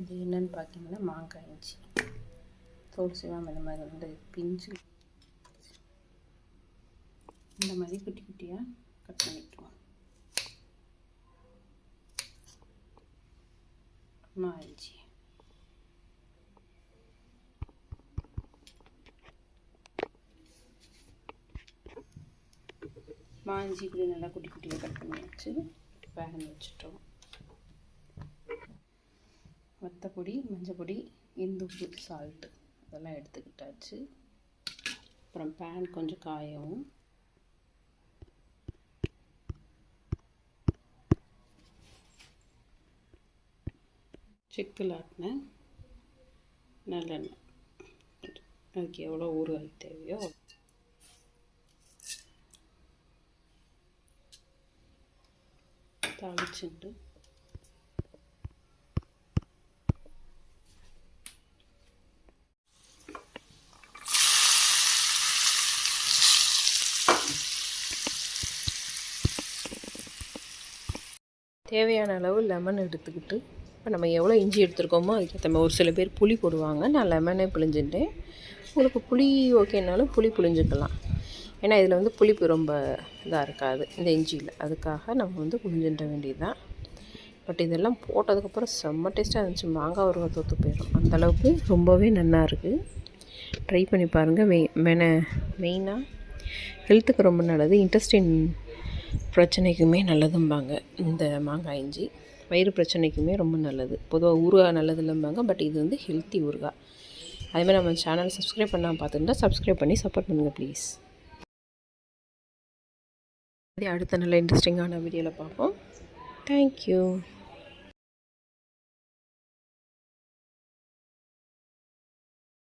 இது என்னன்னு பார்த்தீங்கன்னா மாங்காய் இஞ்சி. தோல் சிவாம இந்த மாதிரி வந்து பிஞ்சு இந்த மாதிரி குட்டி குட்டியாக கட் பண்ணிக்குவோம். அப்புறமா இஞ்சி. மாஞ்சி இப்படி நல்லா குட்டி குட்டியாக கட் பண்ணி வச்சு பேன் வச்சுட்டோம். வத்தப்பொடி மஞ்சப்பொடி இந்துப்பு சால்ட்டு அதெல்லாம் எடுத்துக்கிட்டாச்சு. அப்புறம் பேன் கொஞ்சம் காயவும். செக்கில் ஆட்டினேன் நல்லெண்ணெய். அதுக்கு எவ்வளோ ஊறுகாய் தேவையோ தாளிச்சுட்டு தேவையான அளவு லெமன் எடுத்துக்கிட்டு இப்போ நம்ம எவ்வளோ இஞ்சி எடுத்துருக்கோமோ அதுக்கேற்ற மாதிரி ஒரு சில பேர் புளி போடுவாங்க. நான் லெமனே பிழிஞ்சுட்டேன். உங்களுக்கு புளி ஓகேனாலும் புளி புளிஞ்சுக்கலாம் ஏன்னா இதில் வந்து புளிப்பு ரொம்ப இதாக இருக்காது இந்த இஞ்சியில். அதுக்காக நம்ம வந்து புழிஞ்சிட வேண்டியதுதான். பட் இதெல்லாம் போட்டதுக்கப்புறம் செம்ம டேஸ்ட்டாக இருந்துச்சு. மாங்காய் ஒரு தோற்று போயிடும். அந்தளவுக்கு ரொம்பவே நல்லா இருக்குது ட்ரை பண்ணி பாருங்கள் மெய் மென மெயினாக ஹெல்த்துக்கு ரொம்ப நல்லது. இன்ட்ரெஸ்டிங் பிரச்சனைக்குமே நல்லதும்பாங்க. இந்த மாங்காய் இஞ்சி வயிறு பிரச்சனைக்குமே ரொம்ப நல்லது. பொதுவாக ஊறுகாய் நல்லது இல்லைம்பாங்க பட் இது வந்து ஹெல்த்தி ஊறுகாய். அதேமாதிரி நம்ம சேனல் சப்ஸ்கிரைப் பண்ணாமல் பார்த்துருந்தா சப்ஸ்கிரைப் பண்ணி சப்போர்ட் பண்ணுங்கள் ப்ளீஸ் அடுத்த நல்ல இன்ட்ரெஸ்டிங்கான வீடியோவில் பார்ப்போம். தேங்க்யூ